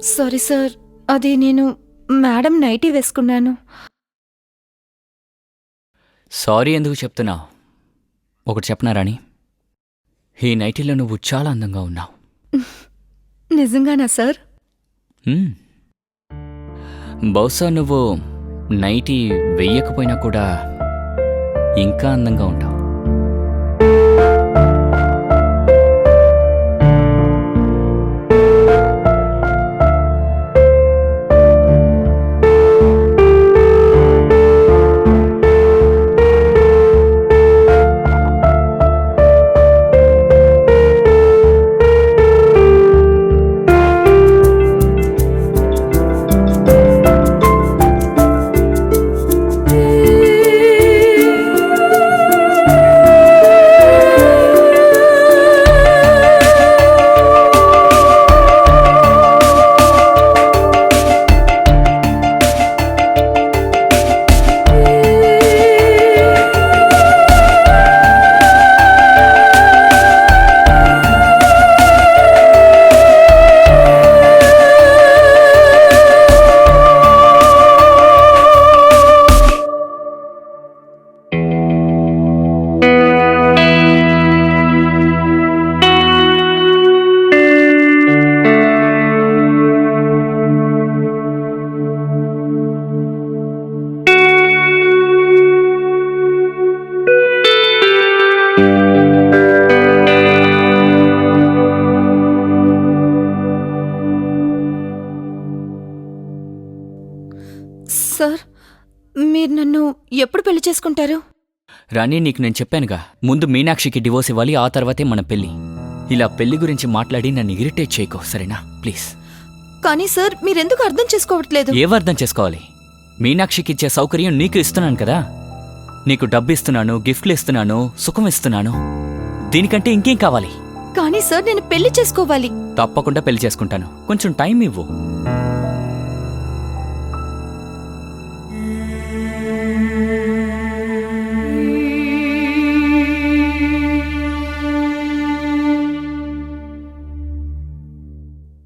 Sorry sir అది నేను madam nightie వేసుకున్నాను. సారీ ఎందుకు చెప్తున్నావు? ఒకటి చెప్పనా రాణి? ఈ నైటీలో నువ్వు చాలా అందంగా ఉన్నావు. నిజంగానా సార్. బహుశా నువ్వు నైటీ వెయ్యకపోయినా కూడా ఇంకా అందంగా ఉంటావు. రాణి నీకు నేను చెప్పానుగా ముందు మీనాక్షికి డివోర్స్ ఇవ్వాలి ఆ తర్వాతే మన పెళ్ళి ఇలా పెళ్ళి గురించి మాట్లాడి నన్ను ఇరిటేట్ చేయకో సరేనా? ప్లీజ్. కానీ సార్ మీరెందుకు అర్థం చేసుకోవట్లేదు? ఏవర్థం చేసుకోవాలి? మీనాక్షికి ఇచ్చే సౌకర్యం నీకు ఇస్తున్నాను కదా? నీకు డబ్బు ఇస్తున్నాను గిఫ్ట్లు ఇస్తున్నాను సుఖం ఇస్తున్నాను. దీనికంటే ఇంకేం కావాలి? కానీ సార్ నేను పెళ్ళి చేసుకోవాలి. తప్పకుండా పెళ్ళి చేసుకుంటాను. కొంచెం టైం ఇవ్వు.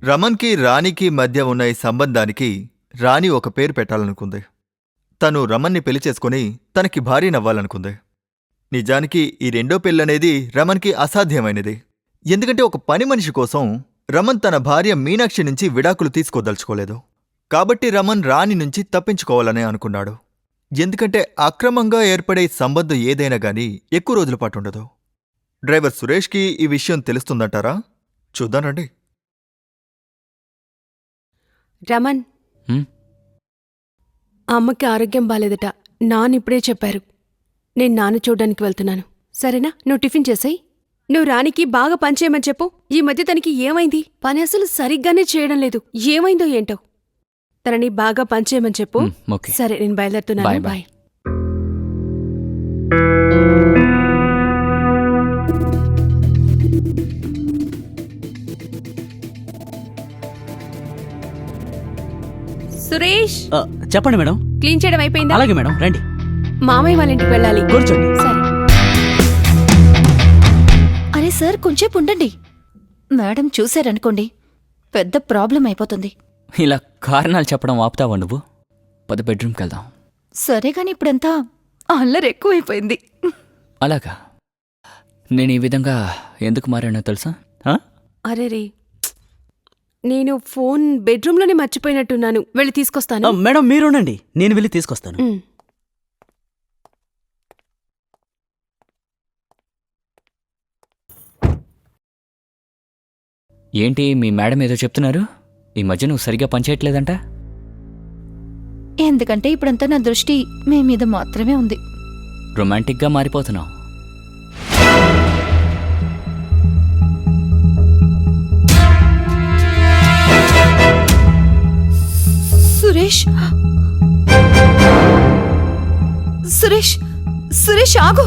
రమన్కి రాణికి మధ్య ఉన్న ఈ సంబంధానికి రాణి ఒక పేరు పెట్టాలనుకుంది. తను రమన్ని పెళ్ళి చేసుకుని తనకి భార్యనవ్వాలనుకుంది నిజానికి ఈ రెండో పెళ్ళనేది రమన్కి అసాధ్యమైనది. ఎందుకంటే ఒక పని మనిషి కోసం రమన్ తన భార్య మీనాక్షి నుంచి విడాకులు తీసుకోదలుచుకోలేదు. కాబట్టి రమన్ రాణి నుంచి తప్పించుకోవాలనే అనుకున్నాడు. ఎందుకంటే అక్రమంగా ఏర్పడే సంబంధం ఏదైనా గాని ఎక్కువ రోజుల పాటు ఉండదు. డ్రైవర్ సురేష్కి ఈ విషయం తెలుస్తుందంటారా? చూద్దానండి ఆ అమ్మకి ఆరోగ్యం బాలేదట. నాన్న ఇప్పుడే చెప్పారు. నేను నాన్న చూడ్డానికి వెళ్తున్నాను. సరేనా? నువ్వు టిఫిన్ చేసాయి. నువ్వు రానికి బాగా పనిచేయమని చెప్పు. ఈ మధ్య తనకి ఏమైంది? పని అసలు సరిగ్గానే చేయడం లేదు. ఏమైందో ఏంటో? తనని బాగా పనిచేయమని చెప్పు. సరే నేను బయలుదేరుతున్నాను. బాయ్, సురేష్! ఆ, చెప్పండి మేడం. క్లీన్ చేయడం అయిపోయిందా? అలాగే మేడం రండి. మామయ్య వాళ్ళ ఇంటికి వెళ్ళాలి. కూర్చోండి. సరే. అరే సార్ కొంచెంసేపు ఉండండి. మేడం చూశారనుకోండి పెద్ద ప్రాబ్లం అయిపోతుంది. ఇలా కారణాలు చెప్పడం ఆపుతావా నువ్వు? పద బెడ్రూమ్కి వెళ్దాం. సరే గాని ఇప్పుడంతా అల్లరి ఎక్కువైపోయింది. అలాగా. నేను ఈ విధంగా ఎందుకు మారానో తెలుసా? అరే రే నేను ఫోన్ బెడ్రూమ్లోనే మర్చిపోయినట్టున్నాను. వెళ్ళి తీసుకొస్తాను. మేడం మీరుండండి. నేను వెళ్ళి తీసుకొస్తాను. ఏంటి మీ మేడం ఏదో చెప్తున్నారు? ఈ మధ్య నువ్వు సరిగా పనిచేయట్లేదంట? ఎందుకంటే ఇప్పుడంతా నా దృష్టి మీ మీద మాత్రమే ఉంది. రొమాంటిక్గా మారిపోతున్నావు. సురేష్? సురేష్ సురేష్ ఆగు.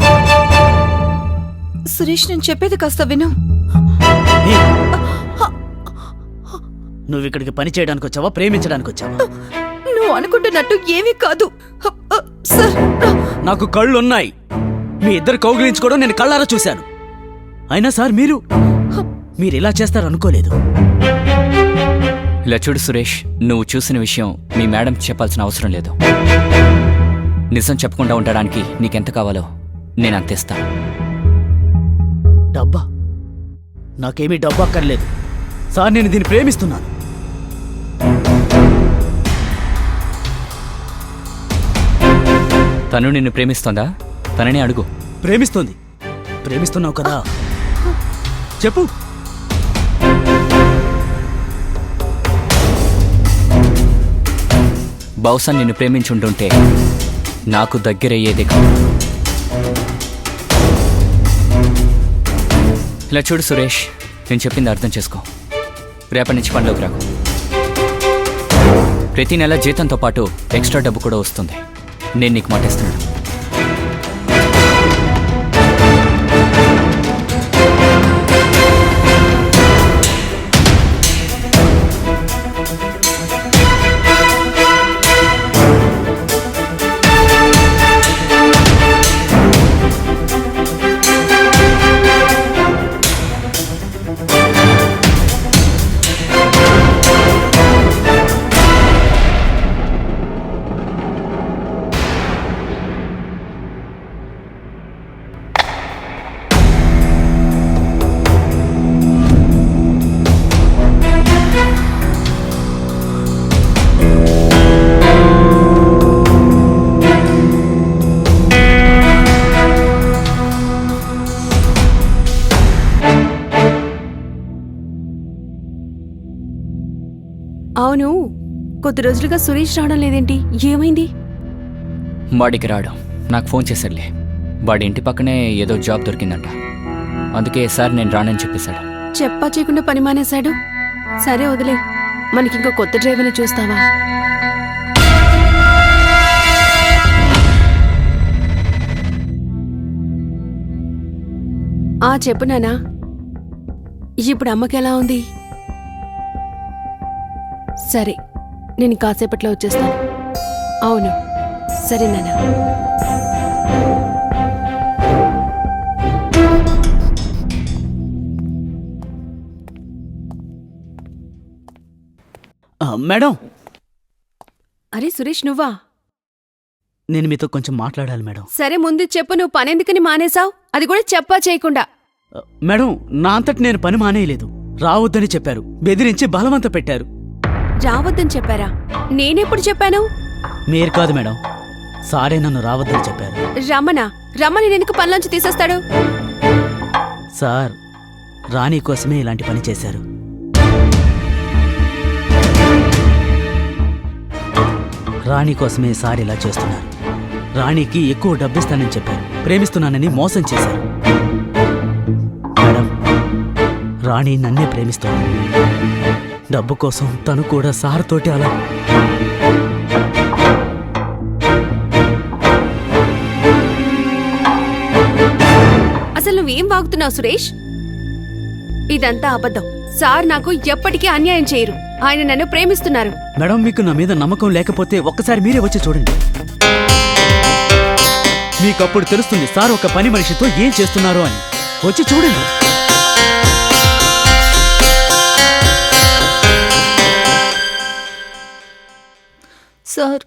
సురేష్ నేను చెప్పేది కాస్త విను! నువ్వు ఇక్కడికి పని చేయడానికి వచ్చావా ప్రేమించడానికి వచ్చావా? నువ్వు అనుకుంటున్నట్టు ఏమీ కాదు. సార్. నాకు కళ్ళున్నాయి. మీ ఇద్దరు కౌగిలించుకోవడం నేను కళ్ళారా చూశాను. అయినా సార్ మీరు మీరు ఇలా చేస్తారు అనుకోలేదు ఇలా చూడు సురేష్ నువ్వు చూసిన విషయం మీ మేడం చెప్పాల్సిన అవసరం లేదు. నిజం చెప్పకుండా ఉండడానికి నీకెంత కావాలో నేను అంతేస్తాను డబ్బా? నాకేమీ డబ్బు అక్కర్లేదు. సార్ నేను దీన్ని ప్రేమిస్తున్నాను. తను నిన్ను ప్రేమిస్తోందా? తనని అడుగు. ప్రేమిస్తుంది. ప్రేమిస్తున్నావు కదా. చెప్పు. బహుశా నిన్ను ప్రేమించుంటుంటే నాకు దగ్గరయ్యేది కాదు. ఇలా చూడు సురేష్ నేను చెప్పింది అర్థం చేసుకో. రేపటి నుంచి పనిలోకి రాకు. ప్రతి నెల జీతంతో పాటు ఎక్స్ట్రా డబ్బు కూడా వస్తుంది. నేను నీకు మాటేస్తున్నాను. కొద్ది రోజులుగా సురేష్ రావడం లేదేంటి? ఏమైంది? వాడికి రాడు నాకు ఫోన్ చేశాడులే. వాడి ఇంటి పక్కనే ఏదో జాబ్ దొరికిందంట. అందుకే సార్ నేను రానని చెప్పేశాడు. చెప్పా చేయకుండా పని మానేశాడు? సరే వదిలే. మనకింకో కొత్త డ్రైవర్ని చూస్తావా? ఆ చెప్పు నానా ఇప్పుడు అమ్మకి ఎలా ఉంది? సరే. నేను కాసేపట్లో వచ్చేస్తాను. అవును. సరే నానా ఆ, మేడం. అరే సురేష్ నువ్వా? నేను మీతో కొంచెం మాట్లాడాలి మేడం. సరే ముందు చెప్పు నువ్వు పనెందుకని మానేశావు? అది కూడా చెప్పా చేయకుండా. మేడం నా అంతటి నేను పని మానేయలేదు. రావద్దని చెప్పారు. బెదిరించి బలవంత పెట్టారు. రావద్దని చెప్పారా? నేనెప్పుడు చెప్పాను? మీరు కాదు మేడం. సారే నన్ను రావద్దని చెప్పారు. రమణ రమణ ఎందుకు పనిలోంచి తీసేస్తాడు? సార్ రాణి కోసమే ఇలాంటి పని చేశారు. రాణి కోసమే సార్ ఇలా చేస్తున్నారు. రాణికి ఎక్కువ డబ్బిస్తానని చెప్పారు. ప్రేమిస్తున్నానని మోసం చేశారు. మేడం రాణి నన్నే ప్రేమిస్తోంది. డబ్బు కోసం తను కూడా సార్ తోటి అలా అసలు నువ్వేం వాగుతున్నావు సురేష్? ఇదంతా అబద్ధం. సార్ నాకు ఎప్పటికీ అన్యాయం చేయరు. ఆయన నన్ను ప్రేమిస్తున్నారు. మేడం మీకు నా మీద నమ్మకం లేకపోతే ఒక్కసారి మీరే వచ్చి చూడండి. మీకప్పుడు తెలుస్తుంది సార్ ఒక పని మనిషితో ఏం చేస్తున్నారు అని. వచ్చి చూడండి. సార్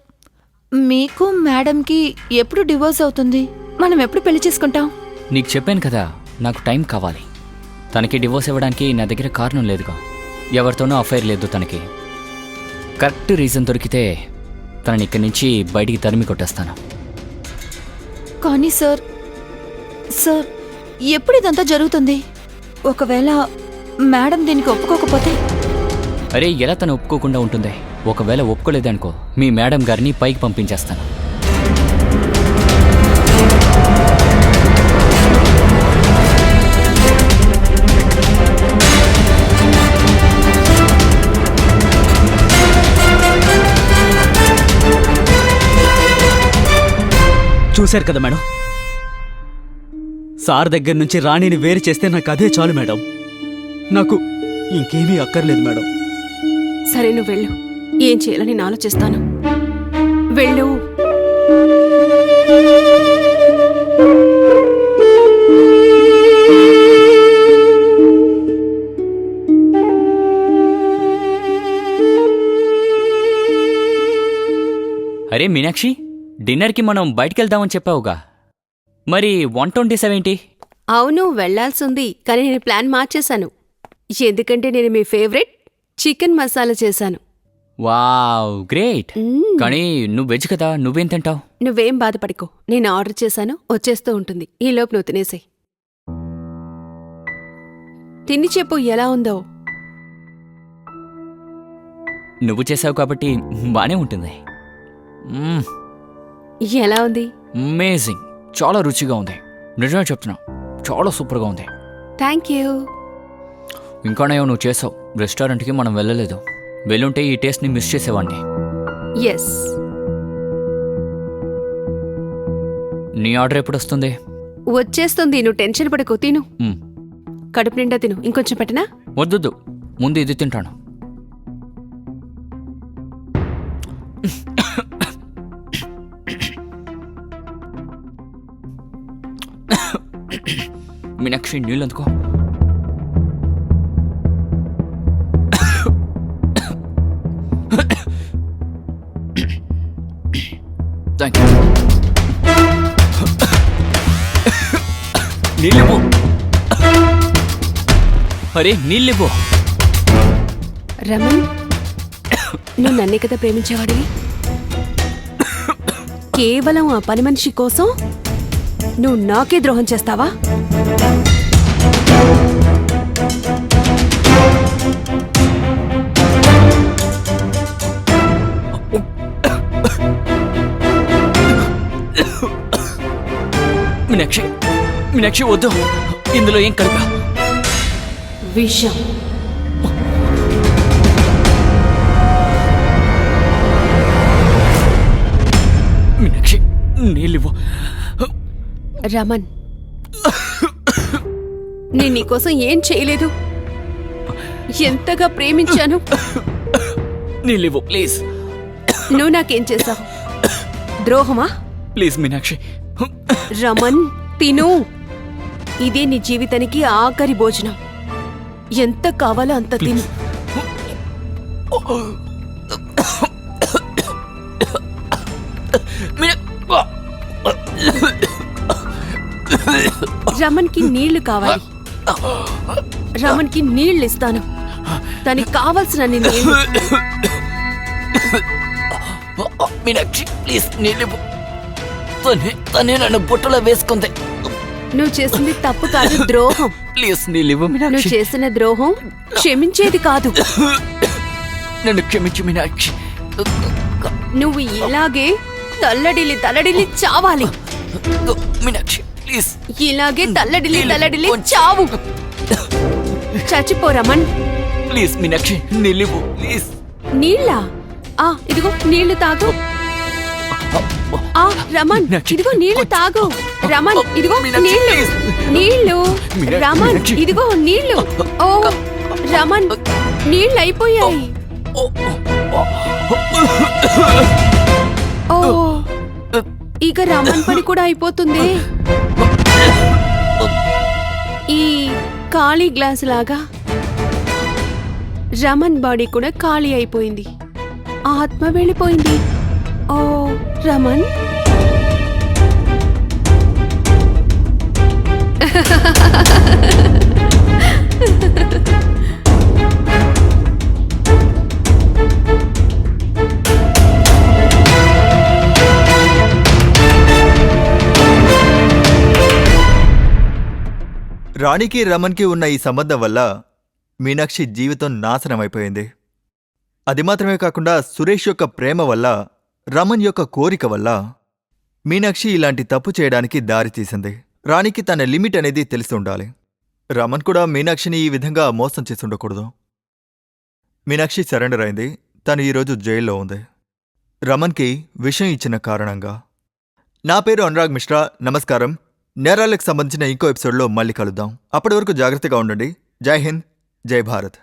మీకు మేడంకి ఎప్పుడు డివోర్స్ అవుతుంది? మనం ఎప్పుడు పెళ్ళి చేసుకుంటాం? నీకు చెప్పాను కదా నాకు టైం కావాలి. తనకి డివోర్స్ ఇవ్వడానికి నా దగ్గర కారణం లేదుగా. ఎవరితోనూ అఫైర్ లేదు తనకి. కరెక్ట్ రీజన్ దొరికితే తనని ఇక్కడి నుంచి బయటికి తరిమి కొట్టేస్తాను. కానీ సార్ సార్ ఎప్పుడు ఇదంతా జరుగుతుంది? ఒకవేళ మేడం దీనికి ఒప్పుకోకపోతే? అరే ఎలా తను ఒప్పుకోకుండా ఉంటుంది? ఒకవేళ ఒప్పుకోలేదనుకో మీ మేడం గారిని పైకి పంపించేస్తాను. చూశారు కదా మేడం? సార్ దగ్గర నుంచి రాణిని వేరు చేస్తే నాకు అదే చాలు మేడం. నాకు ఇంకేమీ అక్కర్లేదు మేడం. సరే నువ్వు వెళ్ళు. ఏం చేయాలని నేను ఆలోచిస్తాను. వెళ్ళు. అరే మీనాక్షి డిన్నర్కి మనం బయటకెళ్దామని చెప్పావుగా. మరి వన్ ట్వంటీ సెవెంటీ అవును వెళ్ళాల్సింది కానీ నేను ప్లాన్ మార్చేశాను. ఎందుకంటే నేను మీ ఫేవరెట్ చికెన్ మసాలా చేశాను. Wow great. కానీ నువ్వు వెజ్ కదా నువ్వేం తింటావు? నువ్వేం బాధపడికో. నేను ఆర్డర్ చేశాను వచ్చేస్తూ ఉంటుంది. ఈ లోపు నువ్వు తినేసాయి. తిని చెప్పు ఎలా ఉందో. నువ్వు చేసావు కాబట్టి బానే ఉంటుంది. ఎలా ఉంది? అమేజింగ్. చాలా రుచిగా ఉంది. నిజమే చెప్తున్నా చాలా సూపర్గా ఉంది. Thank you. ఇంకానేమో నువ్వు చేసావు. రెస్టారెంట్కి మనం వెళ్ళలేదు. వెళ్ళుంటే ఈ టేస్ట్ని మిస్ చేసేవాడిని ఎస్. నీ ఆర్డర్ ఎప్పుడు వస్తుంది వచ్చేస్తుంది నువ్వు టెన్షన్ పడకు తిను. కడుపు నిండా తిను. ఇంకొంచెం పెట్టనా? వద్దొద్దు. ముందు ఇది తింటాను. మీనాక్షి నీళ్ళు అందుకో అరే నీళ్ళివ్వు. రమణ్ నువ్వు నన్నే కదా ప్రేమించేవాడివి? కేవలం ఆ పని మనిషి కోసం నువ్వు నాకే ద్రోహం చేస్తావా? మీనాక్షి మీనాక్షి వద్దు. ఇందులో ఏం కలిపా విషం. మీనాక్షి నీళ్ళివ్వు రమణ్ నేను నీకోసం ఏం చేయలేదు? ఎంతగా ప్రేమించాను? నీళ్ళివ్వు ప్లీజ్. నువ్వు నాకేం చేశావు? ద్రోహమా? ప్లీజ్ మీనాక్షి. రమణ్ తిను. ఇదే నీ జీవితానికి ఆఖరి భోజనం. ఎంత కావాలో అంత తిను. రమణ్కి నీళ్ళు కావాలి. రమణ్కి నీళ్ళు ఇస్తాను. తనకి కావాల్సిన మీనాక్షి ప్లీజ్ తనే నన్ను బుట్టలో వేసుకుంది. నువ్వు చేసింది తప్పు కాదు ద్రోహం. ప్లీజ్ నీళ్ళివ్వు నువ్వు మీనాక్షి. చేసిన ద్రోహం క్షమించేది కాదు. నన్ను క్షమించు మీనాక్షి. నువ్వు ఇలాగే తల్లడిల్లి తల్లడిల్లి చావాలి. మీనాక్షి ప్లీజ్. ఇలాగే తల్లడిల్లి తల్లడిల్లి చావు. చచ్చిపో రమణ్. ప్లీజ్ మీనాక్షి నీళ్ళివ్వు ప్లీజ్. నీళ్ళ? ఆ ఇదిగో నీళ్ళు తాగు. ఆ రమణ్ ఇదిగో నీళ్ళు తాగు. రమణ్ ఇదిగో నీళ్ళు. నీళ్ళు. రమణ్. ఇదిగో నీళ్ళు. ఓ రమణ్ నీళ్ళు అయిపోయాయి ఓ ఇక రమణ్ పని కూడా అయిపోతుంది. ఈ ఖాళీ గ్లాస్ లాగా రమణ్ బాడీ కూడా ఖాళీ అయిపోయింది. ఆత్మ వెళ్ళిపోయింది. ఓ రమన్? రాణికి రమన్కి ఉన్న ఈ సంబంధం వల్ల మీనాక్షి జీవితం నాశనమైపోయింది. అది మాత్రమే కాకుండా సురేష్ యొక్క ప్రేమ వల్ల రమన్ యొక్క కోరిక వల్ల మీనాక్షి ఇలాంటి తప్పు చేయడానికి దారి తీసింది. రాణికి తన లిమిట్ అనేది తెలిసి ఉండాలి. రమన్ కూడా మీనాక్షిని ఈ విధంగా మోసం చేసి ఉండకూడదు. మీనాక్షి సరెండర్ అయింది. తను ఈరోజు జైల్లో ఉంది. రమణ్కి విషయం ఇచ్చిన కారణంగా. నా పేరు అనురాగ్ మిశ్రా. నమస్కారం. నేరాలకు సంబంధించిన ఇంకో ఎపిసోడ్లో మళ్ళీ కలుద్దాం. అప్పటి వరకు జాగ్రత్తగా ఉండండి. జై హింద్. జై భారత్.